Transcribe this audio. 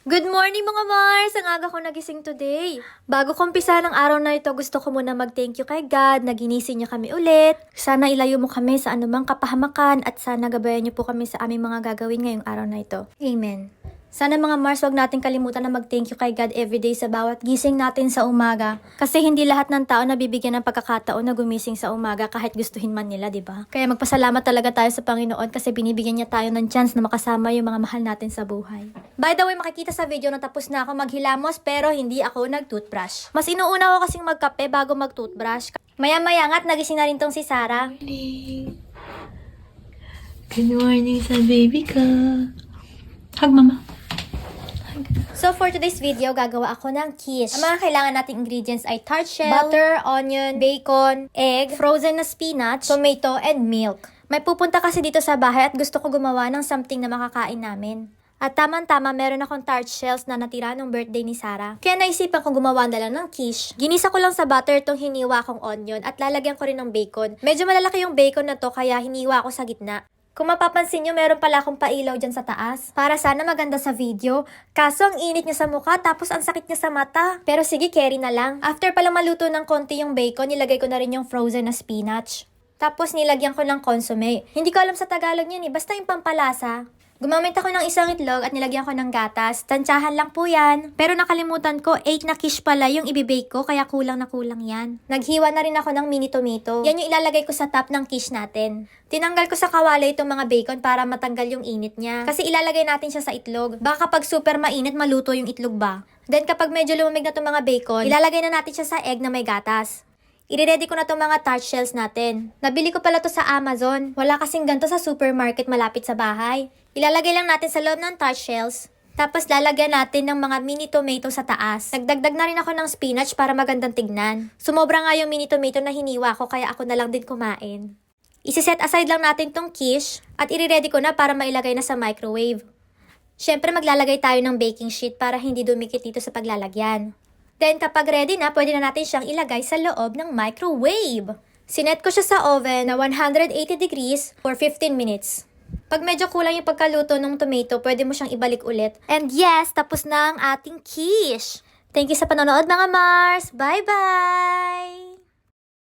Good morning mga Mars! Ang aga ko nagising today. Bago ko umpisa ng araw na ito, gusto ko muna mag-thank you kay God na ginising niya kami ulit. Sana ilayo mo kami sa anumang kapahamakan at sana gabayan niyo po kami sa aming mga gagawin ngayong araw na ito. Amen. Sana mga Mars, wag natin kalimutan na mag-thank you kay God everyday sa bawat gising natin sa umaga. Kasi hindi lahat ng tao nabibigyan ng pagkakataon na gumising sa umaga kahit gustuhin man nila, di ba? Kaya magpasalamat talaga tayo sa Panginoon kasi binibigyan niya tayo ng chance na makasama yung mga mahal natin sa buhay. By the way, makikita sa video na tapos na ako maghilamos pero hindi ako nag-toothbrush. Mas inuuna ko kasing magkape bago mag-toothbrush. Maya-maya nga't nagising na rin tong si Sarah. morning. Good morning sa baby ko. Hug mama. So for today's video, gagawa ako ng quiche. Ang mga kailangan nating ingredients ay tart shell, butter, onion, bacon, egg, frozen na spinach, tomato, and milk. May pupunta kasi dito sa bahay at gusto ko gumawa ng something na makakain namin. At tamang-tama, meron akong tart shells na natira nung birthday ni Sarah. Kaya naisipan kong gumawa na lang ng quiche. Ginisa ko lang sa butter tong hiniwa kong onion at lalagyan ko rin ng bacon. Medyo malalaki yung bacon na to kaya hiniwa ko sa gitna. Kung mapapansin nyo, meron pala akong pailaw dyan sa taas. Para sana maganda sa video. Kaso ang init niya sa mukha tapos ang sakit niya sa mata. Pero sige, carry na lang. After pala maluto ng konti yung bacon, nilagay ko na rin yung frozen na spinach. Tapos nilagyan ko ng consomme. Hindi ko alam sa Tagalog yun eh, basta yung pampalasa. Gumamit ako ng isang itlog at nilagyan ko ng gatas. Tansyahan lang po yan. Pero nakalimutan ko, 8 na quiche pala yung ibibake ko, kaya kulang na kulang yan. Naghiwa na rin ako ng mini tomato. Yan yung ilalagay ko sa top ng quiche natin. Tinanggal ko sa kawali itong mga bacon para matanggal yung init niya. Kasi ilalagay natin siya sa itlog. Baka kapag super mainit, maluto yung itlog ba? Then kapag medyo lumamig na itong mga bacon, ilalagay na natin siya sa egg na may gatas. I-ready ko na itong mga tart shells natin. Nabili ko pala to sa Amazon. Wala kasing ganito sa supermarket malapit sa bahay. Ilalagay lang natin sa loob ng tart shells. Tapos lalagyan natin ng mga mini tomato sa taas. Nagdagdag na rin ako ng spinach para magandang tignan. Sumobra nga yung mini tomato na hiniwa ko kaya ako na lang din kumain. Isiset aside lang natin tong quiche at i-ready ko na para mailagay na sa microwave. Siyempre maglalagay tayo ng baking sheet para hindi dumikit dito sa paglalagyan. Then kapag ready na, pwede na natin siyang ilagay sa loob ng microwave. Sinet ko siya sa oven na 180 degrees for 15 minutes. Pag medyo kulang yung pagkaluto ng tomato, pwede mo siyang ibalik ulit. And yes, tapos na ang ating quiche. Thank you sa panonood mga Mars. Bye-bye!